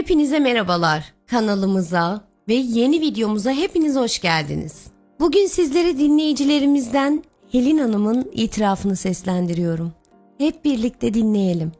Hepinize merhabalar. Kanalımıza ve yeni videomuza hepiniz hoş geldiniz. Bugün sizlere dinleyicilerimizden Helin Hanım'ın itirafını seslendiriyorum. Hep birlikte dinleyelim.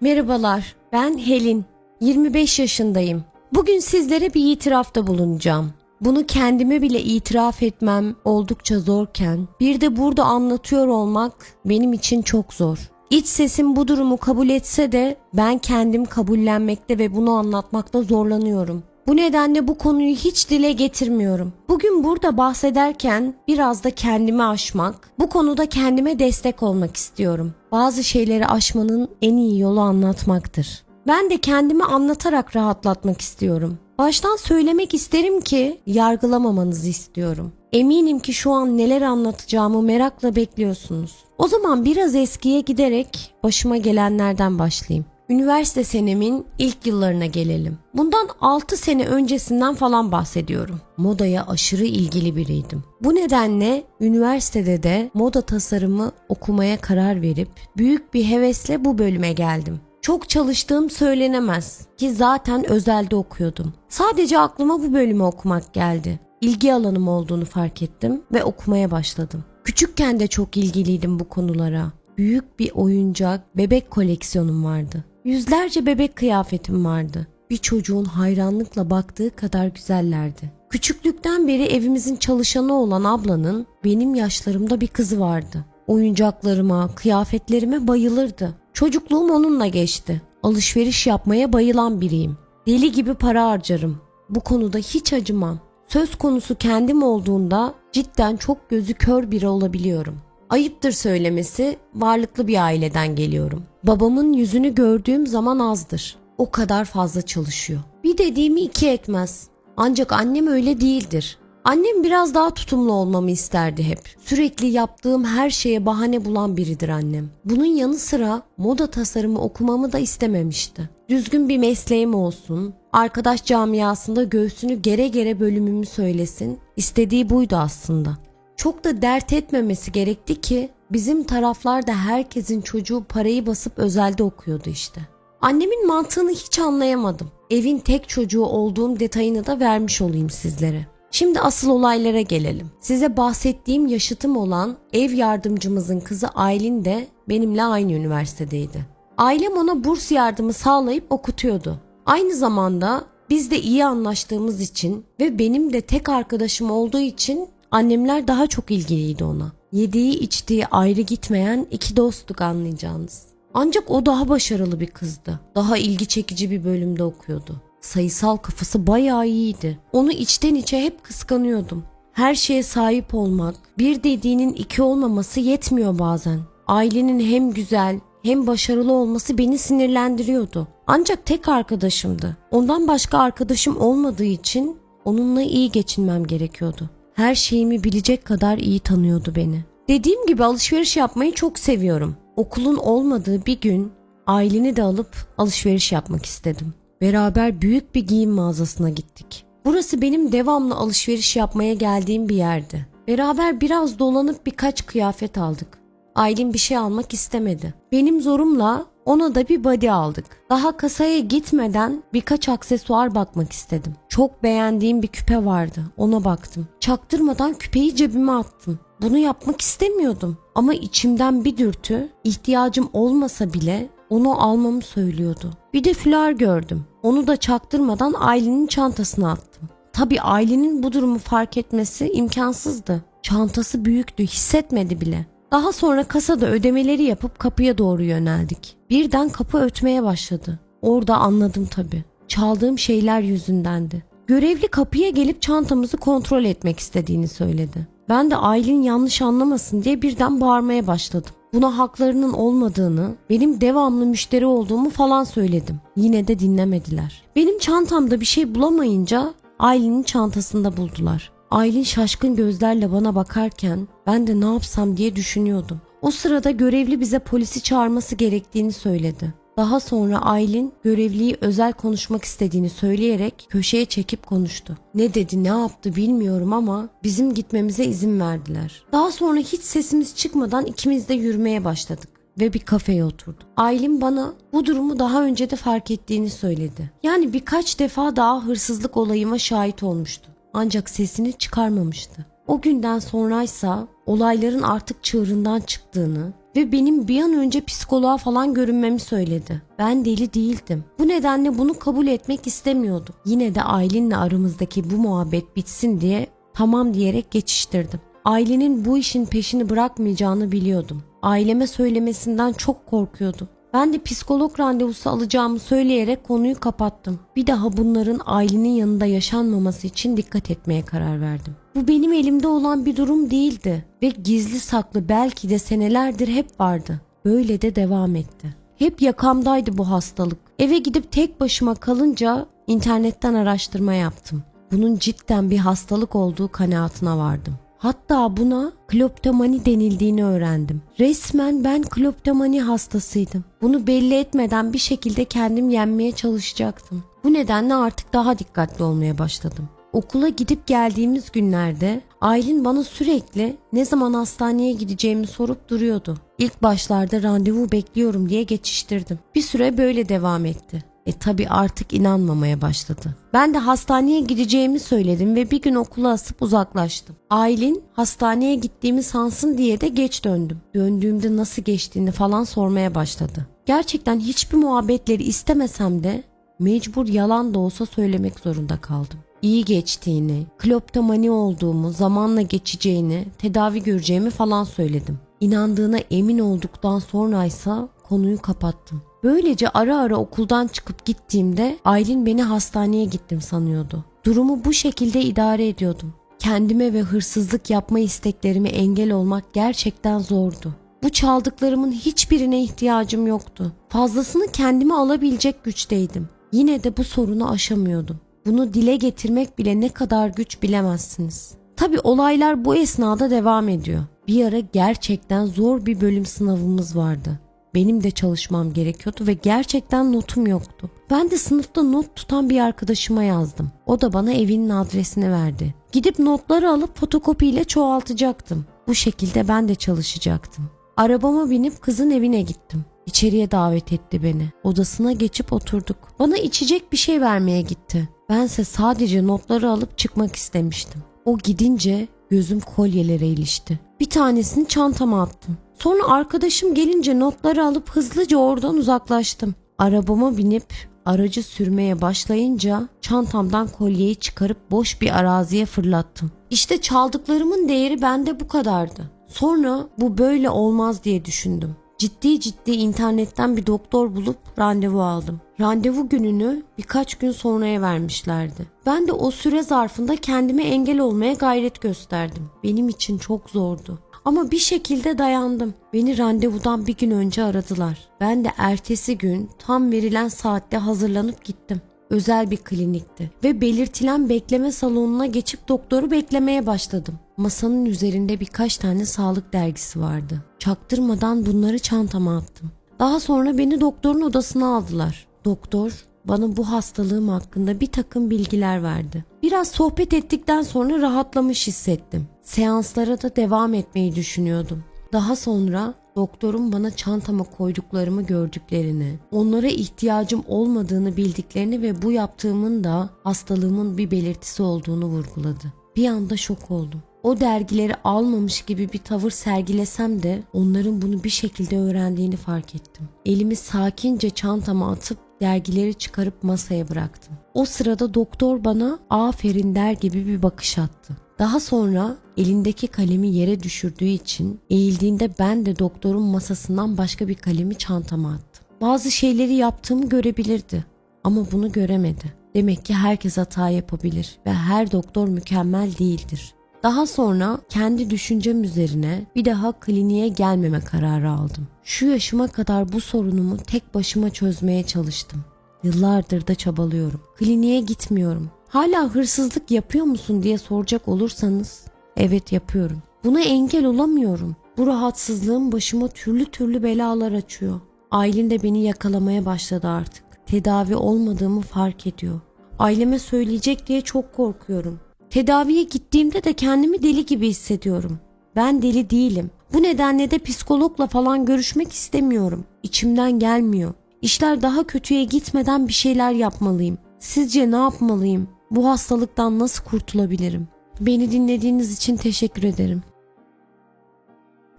Merhabalar, ben Helin. 25 yaşındayım. Bugün sizlere bir itirafta bulunacağım. Bunu kendime bile itiraf etmem oldukça zorken bir de burada anlatıyor olmak benim için çok zor. İç sesim bu durumu kabul etse de ben kendim kabullenmekte ve bunu anlatmakta zorlanıyorum. Bu nedenle bu konuyu hiç dile getirmiyorum. Bugün burada bahsederken biraz da kendimi aşmak, bu konuda kendime destek olmak istiyorum. Bazı şeyleri aşmanın en iyi yolu anlatmaktır. Ben de kendimi anlatarak rahatlatmak istiyorum. Baştan söylemek isterim ki yargılamamanızı istiyorum. Eminim ki şu an neler anlatacağımı merakla bekliyorsunuz. O zaman biraz eskiye giderek başıma gelenlerden başlayayım. Üniversite senemin ilk yıllarına gelelim. Bundan 6 sene öncesinden falan bahsediyorum. Modaya aşırı ilgili biriydim. Bu nedenle üniversitede de moda tasarımı okumaya karar verip büyük bir hevesle bu bölüme geldim. Çok çalıştığım söylenemez ki zaten özelde okuyordum. Sadece aklıma bu bölümü okumak geldi. İlgi alanım olduğunu fark ettim ve okumaya başladım. Küçükken de çok ilgiliydim bu konulara. Büyük bir oyuncak, bebek koleksiyonum vardı. Yüzlerce bebek kıyafetim vardı. Bir çocuğun hayranlıkla baktığı kadar güzellerdi. Küçüklükten beri evimizin çalışanı olan ablanın benim yaşlarımda bir kızı vardı. Oyuncaklarıma, kıyafetlerime bayılırdı. Çocukluğum onunla geçti. Alışveriş yapmaya bayılan biriyim. Deli gibi para harcarım. Bu konuda hiç acımam. Söz konusu kendim olduğunda cidden çok gözü kör biri olabiliyorum. Ayıptır söylemesi, varlıklı bir aileden geliyorum. Babamın yüzünü gördüğüm zaman azdır. O kadar fazla çalışıyor. Bir dediğimi iki etmez. Ancak annem öyle değildir. Annem biraz daha tutumlu olmamı isterdi hep. Sürekli yaptığım her şeye bahane bulan biridir annem. Bunun yanı sıra moda tasarımı okumamı da istememişti. Düzgün bir mesleğim olsun, arkadaş camiasında göğsünü gere gere bölümümü söylesin. İstediği buydu aslında. Çok da dert etmemesi gerekti ki bizim taraflarda herkesin çocuğu parayı basıp özelde okuyordu işte. Annemin mantığını hiç anlayamadım. Evin tek çocuğu olduğum detayını da vermiş olayım sizlere. Şimdi asıl olaylara gelelim. Size bahsettiğim yaşıtım olan ev yardımcımızın kızı Aylin de benimle aynı üniversitedeydi. Ailem ona burs yardımı sağlayıp okutuyordu. Aynı zamanda biz de iyi anlaştığımız için ve benim de tek arkadaşım olduğu için annemler daha çok ilgiliydi ona. Yediği içtiği ayrı gitmeyen iki dostluk anlayacağınız. Ancak o daha başarılı bir kızdı. Daha ilgi çekici bir bölümde okuyordu. Sayısal kafası bayağı iyiydi. Onu içten içe hep kıskanıyordum. Her şeye sahip olmak, bir dediğinin iki olmaması yetmiyor bazen. Ailenin hem güzel hem başarılı olması beni sinirlendiriyordu. Ancak tek arkadaşımdı. Ondan başka arkadaşım olmadığı için onunla iyi geçinmem gerekiyordu. Her şeyimi bilecek kadar iyi tanıyordu beni. Dediğim gibi alışveriş yapmayı çok seviyorum. Okulun olmadığı bir gün aileni de alıp alışveriş yapmak istedim. Beraber büyük bir giyim mağazasına gittik. Burası benim devamlı alışveriş yapmaya geldiğim bir yerdi. Beraber biraz dolanıp birkaç kıyafet aldık. Aylin bir şey almak istemedi. Benim zorumla ona da bir body aldık. Daha kasaya gitmeden birkaç aksesuar bakmak istedim. Çok beğendiğim bir küpe vardı. Ona baktım. Çaktırmadan küpeyi cebime attım. Bunu yapmak istemiyordum. Ama içimden bir dürtü ihtiyacım olmasa bile onu almamı söylüyordu. Bir de fular gördüm. Onu da çaktırmadan Aylin'in çantasına attım. Tabii Aylin'in bu durumu fark etmesi imkansızdı. Çantası büyüktü, hissetmedi bile. Daha sonra kasada ödemeleri yapıp kapıya doğru yöneldik. Birden kapı ötmeye başladı. Orada anladım tabii. Çaldığım şeyler yüzündendi. Görevli kapıya gelip çantamızı kontrol etmek istediğini söyledi. Ben de Aylin yanlış anlamasın diye birden bağırmaya başladım. Buna haklarının olmadığını, benim devamlı müşteri olduğumu falan söyledim. Yine de dinlemediler. Benim çantamda bir şey bulamayınca Aylin'in çantasında buldular. Aylin şaşkın gözlerle bana bakarken ben de ne yapsam diye düşünüyordum. O sırada görevli bize polisi çağırması gerektiğini söyledi. Daha sonra Aylin görevliyi özel konuşmak istediğini söyleyerek köşeye çekip konuştu. Ne dedi ne yaptı bilmiyorum ama bizim gitmemize izin verdiler. Daha sonra hiç sesimiz çıkmadan ikimiz de yürümeye başladık. ve bir kafeye oturdum. Aylin bana bu durumu daha önce de fark ettiğini söyledi. Yani birkaç defa daha hırsızlık olayıma şahit olmuştu. Ancak sesini çıkarmamıştı. O günden sonraysa olayların artık çığırından çıktığını ve benim bir an önce psikoloğa falan görünmemi söyledi. Ben deli değildim. Bu nedenle bunu kabul etmek istemiyordum. Yine de Aylin'le aramızdaki bu muhabbet bitsin diye tamam diyerek geçiştirdim. Ailenin bu işin peşini bırakmayacağını biliyordum. Aileme söylemesinden çok korkuyordum. Ben de psikolog randevusu alacağımı söyleyerek konuyu kapattım. Bir daha bunların ailenin yanında yaşanmaması için dikkat etmeye karar verdim. Bu benim elimde olan bir durum değildi ve gizli saklı belki de senelerdir hep vardı. Böyle de devam etti. Hep yakamdaydı bu hastalık. Eve gidip tek başıma kalınca internetten araştırma yaptım. Bunun cidden bir hastalık olduğu kanaatine vardım. Hatta buna kleptomani denildiğini öğrendim. Resmen ben kleptomani hastasıydım. Bunu belli etmeden bir şekilde kendim yenmeye çalışacaktım. Bu nedenle artık daha dikkatli olmaya başladım. Okula gidip geldiğimiz günlerde Aylin bana sürekli ne zaman hastaneye gideceğimi sorup duruyordu. İlk başlarda randevu bekliyorum diye geçiştirdim. Bir süre böyle devam etti. E tabi artık inanmamaya başladı. Ben de hastaneye gideceğimi söyledim ve bir gün okula asıp uzaklaştım. Aylin hastaneye gittiğimi sansın diye de geç döndüm. Döndüğümde nasıl geçtiğini falan sormaya başladı. Gerçekten hiçbir muhabbetleri istemesem de mecbur yalan da olsa söylemek zorunda kaldım. İyi geçtiğini, kleptomani olduğumu, zamanla geçeceğini, tedavi göreceğimi falan söyledim. İnandığına emin olduktan sonraysa konuyu kapattım. Böylece ara ara okuldan çıkıp gittiğimde Aylin beni hastaneye gittim sanıyordu. Durumu bu şekilde idare ediyordum. Kendime ve hırsızlık yapma isteklerime engel olmak gerçekten zordu. Bu çaldıklarımın hiçbirine ihtiyacım yoktu. Fazlasını kendime alabilecek güçteydim. Yine de bu sorunu aşamıyordum. Bunu dile getirmek bile ne kadar güç bilemezsiniz. Tabi olaylar bu esnada devam ediyor. Bir ara gerçekten zor bir bölüm sınavımız vardı. Benim de çalışmam gerekiyordu ve gerçekten notum yoktu. Ben de sınıfta not tutan bir arkadaşıma yazdım. O da bana evinin adresini verdi. Gidip notları alıp fotokopiyle çoğaltacaktım. Bu şekilde ben de çalışacaktım. Arabama binip kızın evine gittim. İçeriye davet etti beni. Odasına geçip oturduk. Bana içecek bir şey vermeye gitti. Bense sadece notları alıp çıkmak istemiştim. O gidince gözüm kolyelere ilişti. Bir tanesini çantama attım. Sonra arkadaşım gelince notları alıp hızlıca oradan uzaklaştım. Arabama binip aracı sürmeye başlayınca çantamdan kolyeyi çıkarıp boş bir araziye fırlattım. İşte çaldıklarımın değeri bende bu kadardı. Sonra bu böyle olmaz diye düşündüm. Ciddi ciddi internetten bir doktor bulup randevu aldım. Randevu gününü birkaç gün sonraya vermişlerdi. Ben de o süre zarfında kendime engel olmaya gayret gösterdim. Benim için çok zordu. Ama bir şekilde dayandım. Beni randevudan bir gün önce aradılar. Ben de ertesi gün tam verilen saatte hazırlanıp gittim. Özel bir klinikti ve belirtilen bekleme salonuna geçip doktoru beklemeye başladım. Masanın üzerinde birkaç tane sağlık dergisi vardı. Çaktırmadan bunları çantama attım. Daha sonra beni doktorun odasına aldılar. Doktor bana bu hastalığım hakkında bir takım bilgiler verdi. Biraz sohbet ettikten sonra rahatlamış hissettim. Seanslara da devam etmeyi düşünüyordum. Daha sonra doktorun bana çantama koyduklarımı gördüklerini, onlara ihtiyacım olmadığını bildiklerini ve bu yaptığımın da hastalığımın bir belirtisi olduğunu vurguladı. Bir anda şok oldum. O dergileri almamış gibi bir tavır sergilesem de onların bunu bir şekilde öğrendiğini fark ettim. Elimi sakince çantama atıp dergileri çıkarıp masaya bıraktım. O sırada doktor bana aferin der gibi bir bakış attı. Daha sonra elindeki kalemi yere düşürdüğü için eğildiğinde ben de doktorun masasından başka bir kalemi çantama attım. Bazı şeyleri yaptığımı görebilirdi ama bunu göremedi. Demek ki herkes hata yapabilir ve her doktor mükemmel değildir. Daha sonra kendi düşüncem üzerine bir daha kliniğe gelmeme kararı aldım. Şu yaşıma kadar bu sorunumu tek başıma çözmeye çalıştım. Yıllardır da çabalıyorum. Kliniğe gitmiyorum. Hala hırsızlık yapıyor musun diye soracak olursanız evet yapıyorum. Buna engel olamıyorum. Bu rahatsızlığım başıma türlü türlü belalar açıyor. Aylin de beni yakalamaya başladı artık. Tedavi olmadığımı fark ediyor. Aileme söyleyecek diye çok korkuyorum. Tedaviye gittiğimde de kendimi deli gibi hissediyorum. Ben deli değilim. Bu nedenle de psikologla falan görüşmek istemiyorum. İçimden gelmiyor. İşler daha kötüye gitmeden bir şeyler yapmalıyım. Sizce ne yapmalıyım? Bu hastalıktan nasıl kurtulabilirim? Beni dinlediğiniz için teşekkür ederim.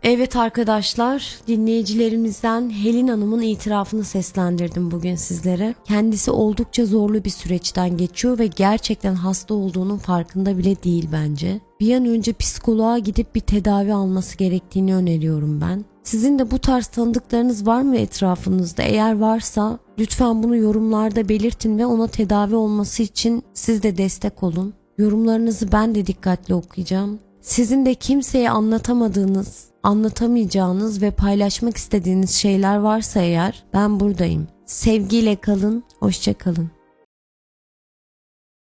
Evet arkadaşlar, dinleyicilerimizden Helin Hanım'ın itirafını seslendirdim bugün sizlere. Kendisi oldukça zorlu bir süreçten geçiyor ve gerçekten hasta olduğunun farkında bile değil bence. Bir an önce psikoloğa gidip bir tedavi alması gerektiğini öneriyorum ben. Sizin de bu tarz tanıdıklarınız var mı etrafınızda? Eğer varsa lütfen bunu yorumlarda belirtin ve ona tedavi olması için siz de destek olun. Yorumlarınızı ben de dikkatli okuyacağım. Sizin de kimseye anlatamadığınız, anlatamayacağınız ve paylaşmak istediğiniz şeyler varsa eğer ben buradayım. Sevgiyle kalın, hoşça kalın.